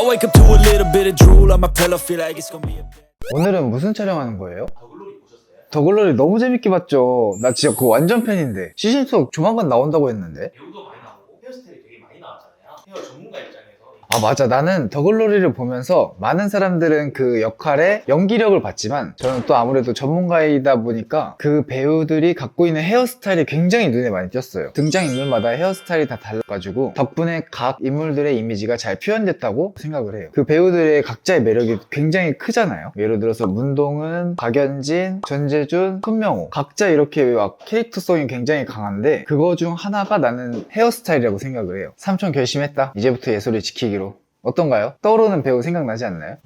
I wake up to a little bit of drool on my pillow, feel like it's gonna be a bad. 오늘은 무슨 촬영하는 거예요? 더글로리 너무 재밌게 봤죠. 나 진짜 그거 완전 팬인데. 시즌2 조만간 나온다고 했는데. 배우도 많이 나오고 헤어스타일이 되게 많이 나왔잖아요. 헤어 전문가 아, 맞아. 나는 더글로리를 보면서 많은 사람들은 그 역할에 연기력을 봤지만 저는 또 아무래도 전문가이다 보니까 그 배우들이 갖고 있는 헤어스타일이 굉장히 눈에 많이 띄었어요. 등장인물마다 헤어스타일이 다 달라가지고 덕분에 각 인물들의 이미지가 잘 표현됐다고 생각을 해요. 그 배우들의 각자의 매력이 굉장히 크잖아요. 예를 들어서 문동은, 박연진, 전재준, 손명호 각자 이렇게 막 캐릭터성이 굉장히 강한데 그거 중 하나가 나는 헤어스타일이라고 생각을 해요. 삼촌 결심했다. 이제부터 예솔이 지키기로. 어떤가요? 떠오르는 배우 생각나지 않나요?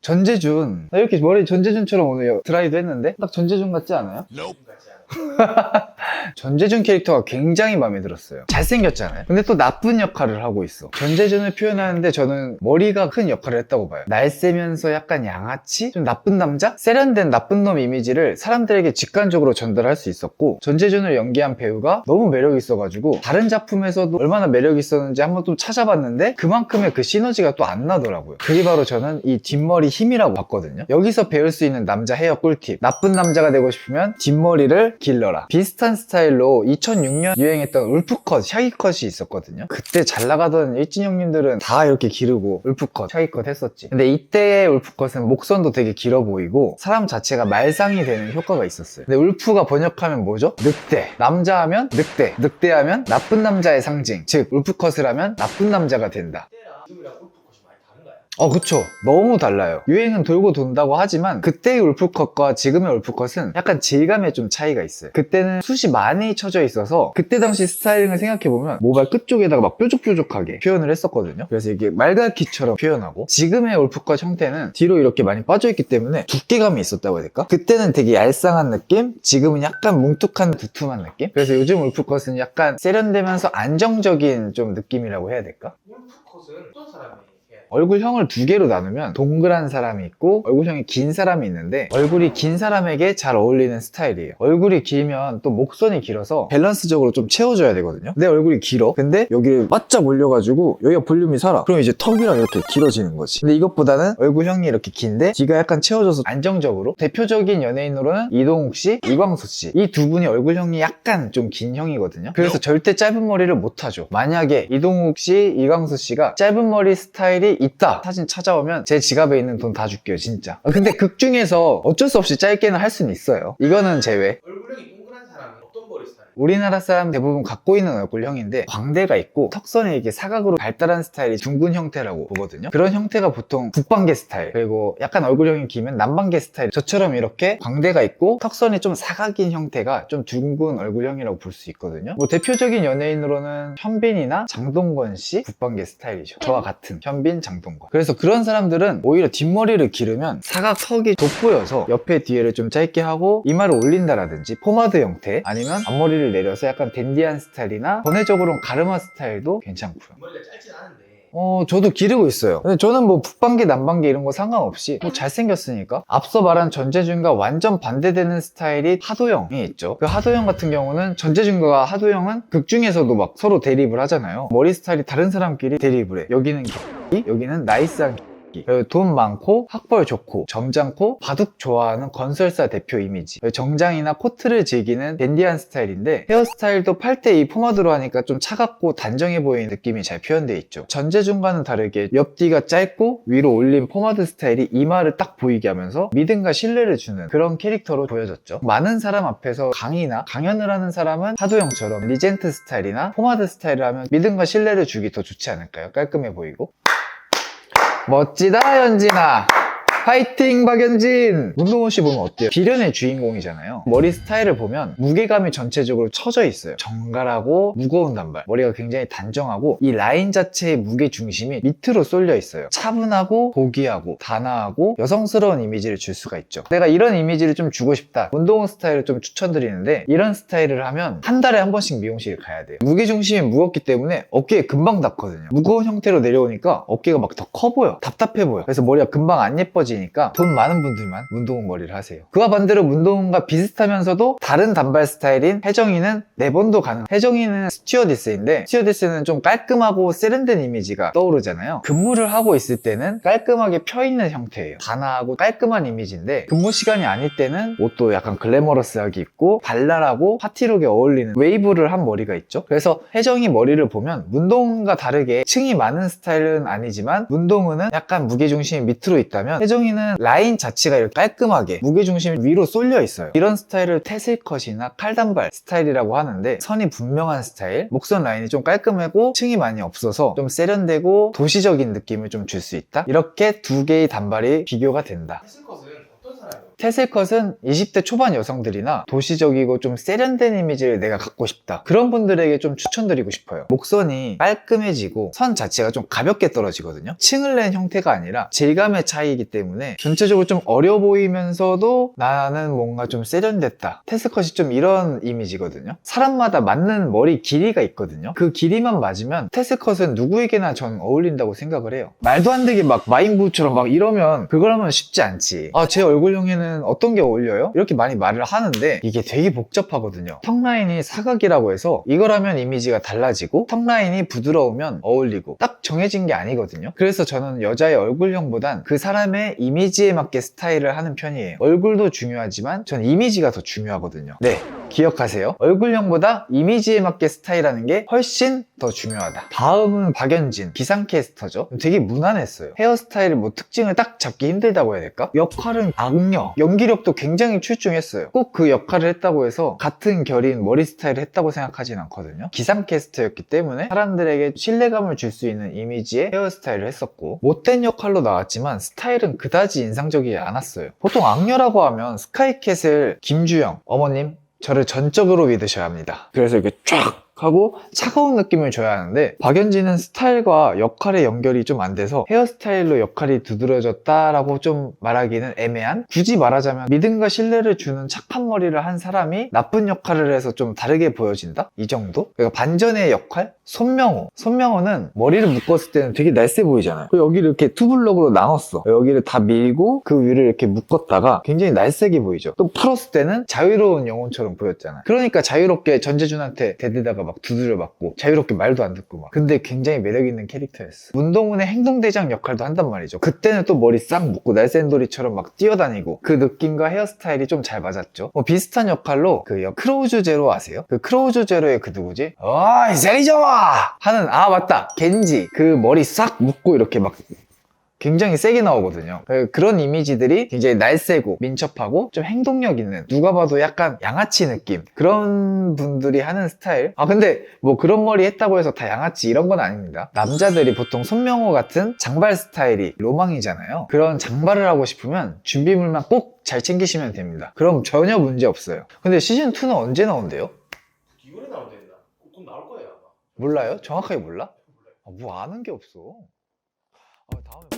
전재준. 나 이렇게 머리 전재준처럼 오늘 드라이도 했는데 딱 전재준 같지 않아요? 같지 않아요. 전재준 캐릭터가 굉장히 마음에 들었어요. 잘생겼잖아요. 근데 또 나쁜 역할을 하고 있어. 전재준을 표현하는데 저는 머리가 큰 역할을 했다고 봐요. 날쌔면서 약간 양아치? 좀 나쁜 남자? 세련된 나쁜 놈 이미지를 사람들에게 직관적으로 전달할 수 있었고 전재준을 연기한 배우가 너무 매력이 있어가지고 다른 작품에서도 얼마나 매력이 있었는지 한번 좀 찾아봤는데 그만큼의 그 시너지가 또 안 나더라고요. 그게 바로 저는 이 뒷머리 힘이라고 봤거든요. 여기서 배울 수 있는 남자 헤어 꿀팁. 나쁜 남자가 되고 싶으면 뒷머리를 길러라. 비슷한 스타일로 2006년 유행했던 울프컷, 샤기컷이 있었거든요. 그때 잘 나가던 일진 형님들은 다 이렇게 기르고 울프컷, 샤기컷 했었지. 근데 이때의 울프컷은 목선도 되게 길어 보이고 사람 자체가 말상이 되는 효과가 있었어요. 근데 울프가 번역하면 뭐죠? 늑대. 남자 하면 늑대. 늑대 하면 나쁜 남자의 상징. 즉, 울프컷을 하면 나쁜 남자가 된다. 그때랑 어, 그쵸. 너무 달라요. 유행은 돌고 돈다고 하지만 그때의 울프컷과 지금의 울프컷은 약간 질감에 좀 차이가 있어요. 그때는 숱이 많이 쳐져 있어서 그때 당시 스타일링을 생각해보면 모발 끝쪽에다가 막 뾰족뾰족하게 표현을 했었거든요. 그래서 이게 말갈키처럼 표현하고 지금의 울프컷 형태는 뒤로 이렇게 많이 빠져있기 때문에 두께감이 있었다고 해야 될까? 그때는 되게 얄쌍한 느낌? 지금은 약간 뭉툭한 두툼한 느낌? 그래서 요즘 울프컷은 약간 세련되면서 안정적인 좀 느낌이라고 해야 될까? 골프컷은 어떤 사람이? 얼굴형을 두 개로 나누면 동그란 사람이 있고 얼굴형이 긴 사람이 있는데 얼굴이 긴 사람에게 잘 어울리는 스타일이에요. 얼굴이 길면 또 목선이 길어서 밸런스적으로 좀 채워줘야 되거든요. 내 얼굴이 길어. 근데 여기를 바짝 올려가지고 여기가 볼륨이 살아. 그럼 이제 턱이랑 이렇게 길어지는 거지. 근데 이것보다는 얼굴형이 이렇게 긴데 뒤가 약간 채워져서 안정적으로 대표적인 연예인으로는 이동욱 씨, 이광수 씨 이 두 분이 얼굴형이 약간 좀 긴 형이거든요. 그래서 절대 짧은 머리를 못 하죠. 만약에 이동욱 씨, 이광수 씨가 짧은 머리 스타일이 있다 사진 찾아오면 제 지갑에 있는 돈 다 줄게요 진짜. 아, 근데 극 중에서 어쩔 수 없이 짧게는 할 수는 있어요. 이거는 제외. 우리나라 사람 대부분 갖고 있는 얼굴형인데 광대가 있고 턱선이 이렇게 사각으로 발달한 스타일이 둥근 형태라고 보거든요. 그런 형태가 보통 북방계 스타일 그리고 약간 얼굴형이 기면 남방계 스타일 저처럼 이렇게 광대가 있고 턱선이 좀 사각인 형태가 좀 둥근 얼굴형이라고 볼 수 있거든요. 뭐 대표적인 연예인으로는 현빈이나 장동건 씨 북방계 스타일이죠. 저와 같은 현빈, 장동건. 그래서 그런 사람들은 오히려 뒷머리를 기르면 사각 턱이 돋보여서 옆에 뒤에를 좀 짧게 하고 이마를 올린다라든지 포마드 형태 아니면 앞머리를 내려서 약간 댄디한 스타일이나 전체적으로는 가르마 스타일도 괜찮고요. 머리가 짧진 않은데 어, 저도 기르고 있어요. 근데 저는 뭐 북방계, 남방계 이런 거 상관없이 뭐 잘생겼으니까. 앞서 말한 전재준과 완전 반대되는 스타일이 하도영이 있죠. 그 하도영 같은 경우는 전재준과 하도영은 극 중에서도 막 서로 대립을 하잖아요. 머리 스타일이 다른 사람끼리 대립을 해. 여기는 기, 여기는 나이스한 기. 그리고 돈 많고 학벌 좋고 점잖고 바둑 좋아하는 건설사 대표 이미지 정장이나 코트를 즐기는 댄디한 스타일인데 헤어스타일도 팔때 이 포마드로 하니까 좀 차갑고 단정해 보이는 느낌이 잘 표현되어 있죠 전재준과는 다르게 옆뒤가 짧고 위로 올린 포마드 스타일이 이마를 딱 보이게 하면서 믿음과 신뢰를 주는 그런 캐릭터로 보여졌죠 많은 사람 앞에서 강의나 강연을 하는 사람은 하도영처럼 리젠트 스타일이나 포마드 스타일을 하면 믿음과 신뢰를 주기 더 좋지 않을까요? 깔끔해 보이고 멋지다 연진아 파이팅 박연진! 문동원 씨 보면 어때요? 비련의 주인공이잖아요. 머리 스타일을 보면 무게감이 전체적으로 처져 있어요. 정갈하고 무거운 단발. 머리가 굉장히 단정하고 이 라인 자체의 무게 중심이 밑으로 쏠려 있어요. 차분하고 고귀하고 단아하고 여성스러운 이미지를 줄 수가 있죠. 내가 이런 이미지를 좀 주고 싶다. 문동원 스타일을 좀 추천드리는데 이런 스타일을 하면 한 달에 한 번씩 미용실 가야 돼요. 무게 중심이 무겁기 때문에 어깨에 금방 닿거든요. 무거운 형태로 내려오니까 어깨가 막 더 커 보여. 답답해 보여. 그래서 머리가 금방 안 예뻐지 떨어지니까 돈 많은 분들만 문동은 머리를 하세요. 그와 반대로 문동은과 비슷하면서도 다른 단발 스타일인 혜정이는 네 번도 가능. 혜정이는 스튜어디스인데 스튜어디스는 좀 깔끔하고 세련된 이미지가 떠오르잖아요. 근무를 하고 있을 때는 깔끔하게 펴있는 형태예요. 단아하고 깔끔한 이미지인데 근무 시간이 아닐 때는 옷도 약간 글래머러스하게 입고 발랄하고 파티룩에 어울리는 웨이브를 한 머리가 있죠. 그래서 혜정이 머리를 보면 문동은과 다르게 층이 많은 스타일은 아니지만 문동은은 약간 무게중심이 밑으로 있다면 혜정 이는 라인 자체가 이렇게 깔끔하게 무게중심이 위로 쏠려 있어요. 이런 스타일을 테슬컷이나 칼단발 스타일이라고 하는데 선이 분명한 스타일, 목선 라인이 좀 깔끔하고 층이 많이 없어서 좀 세련되고 도시적인 느낌을 좀 줄 수 있다. 이렇게 두 개의 단발이 비교가 된다. 테슬컷은? 테슬컷은 20대 초반 여성들이나 도시적이고 좀 세련된 이미지를 내가 갖고 싶다. 그런 분들에게 좀 추천드리고 싶어요. 목선이 깔끔해지고 선 자체가 좀 가볍게 떨어지거든요. 층을 낸 형태가 아니라 질감의 차이이기 때문에 전체적으로 좀 어려 보이면서도 나는 뭔가 좀 세련됐다. 테슬컷이 좀 이런 이미지거든요. 사람마다 맞는 머리 길이가 있거든요. 그 길이만 맞으면 테슬컷은 누구에게나 전 어울린다고 생각을 해요. 말도 안 되게 막 마인부처럼 막 이러면 그걸 하면 쉽지 않지. 아, 제 얼굴형에는 어떤 게 어울려요? 이렇게 많이 말을 하는데 이게 되게 복잡하거든요. 턱 라인이 사각이라고 해서 이걸 하면 이미지가 달라지고 턱 라인이 부드러우면 어울리고 딱 정해진 게 아니거든요. 그래서 저는 여자의 얼굴형보단 그 사람의 이미지에 맞게 스타일을 하는 편이에요. 얼굴도 중요하지만 전 이미지가 더 중요하거든요. 네. 기억하세요. 얼굴형보다 이미지에 맞게 스타일하는 게 훨씬 더 중요하다. 다음은 박연진, 기상캐스터죠. 되게 무난했어요. 헤어스타일 뭐 특징을 딱 잡기 힘들다고 해야 될까? 역할은 악녀, 연기력도 굉장히 출중했어요. 꼭 그 역할을 했다고 해서 같은 결인 머리 스타일을 했다고 생각하진 않거든요. 기상캐스터였기 때문에 사람들에게 신뢰감을 줄 수 있는 이미지의 헤어스타일을 했었고 못된 역할로 나왔지만 스타일은 그다지 인상적이지 않았어요. 보통 악녀라고 하면 스카이캣을 김주영, 어머님 저를 전적으로 믿으셔야 합니다. 그래서 이렇게 쫙 하고 차가운 느낌을 줘야 하는데 박연진은 스타일과 역할의 연결이 좀 안 돼서 헤어스타일로 역할이 두드러졌다라고 좀 말하기는 애매한 굳이 말하자면 믿음과 신뢰를 주는 착한 머리를 한 사람이 나쁜 역할을 해서 좀 다르게 보여진다? 이 정도? 그러니까 반전의 역할? 손명호 손명호는 머리를 묶었을 때는 되게 날쌔 보이잖아요 그리고 여기를 이렇게 투블럭으로 나눴어 여기를 다 밀고 그 위를 이렇게 묶었다가 굉장히 날쌔게 보이죠 또 풀었을 때는 자유로운 영혼처럼 보였잖아요 그러니까 자유롭게 전재준한테 대대다가 막 두드려 맞고 자유롭게 말도 안 듣고 막. 근데 굉장히 매력 있는 캐릭터였어. 문동훈의 행동대장 역할도 한단 말이죠. 그때는 또 머리 싹 묶고 날쌘돌이처럼 막 뛰어다니고 그 느낌과 헤어스타일이 좀 잘 맞았죠. 뭐 비슷한 역할로 그 역- 크로우즈 제로 아세요? 그 크로우즈 제로의 그 누구지? 어이 세리저와 하는 아 맞다! 겐지. 그 머리 싹 묶고 이렇게 막 굉장히 세게 나오거든요. 그- 그런 이미지들이 굉장히 날쌔고 민첩하고 좀 행동력 있는 누가 봐도 약간 양아치 느낌 그런 분들이 하는 스타일. 아 근데 뭐 그런 머리 했다고 해서 다 양아치 이런 건 아닙니다. 남자들이 보통 손명호 같은 장발 스타일이 로망이잖아요. 그런 장발을 하고 싶으면 준비물만 꼭 잘 챙기시면 됩니다. 그럼 전혀 문제 없어요. 근데 시즌 2는 언제 나온대요? 이번에 나온다 했나? 곧 나올 거예요 아마. 몰라요? 정확하게 몰라? 아, 뭐 아는 게 없어. 아, 다음에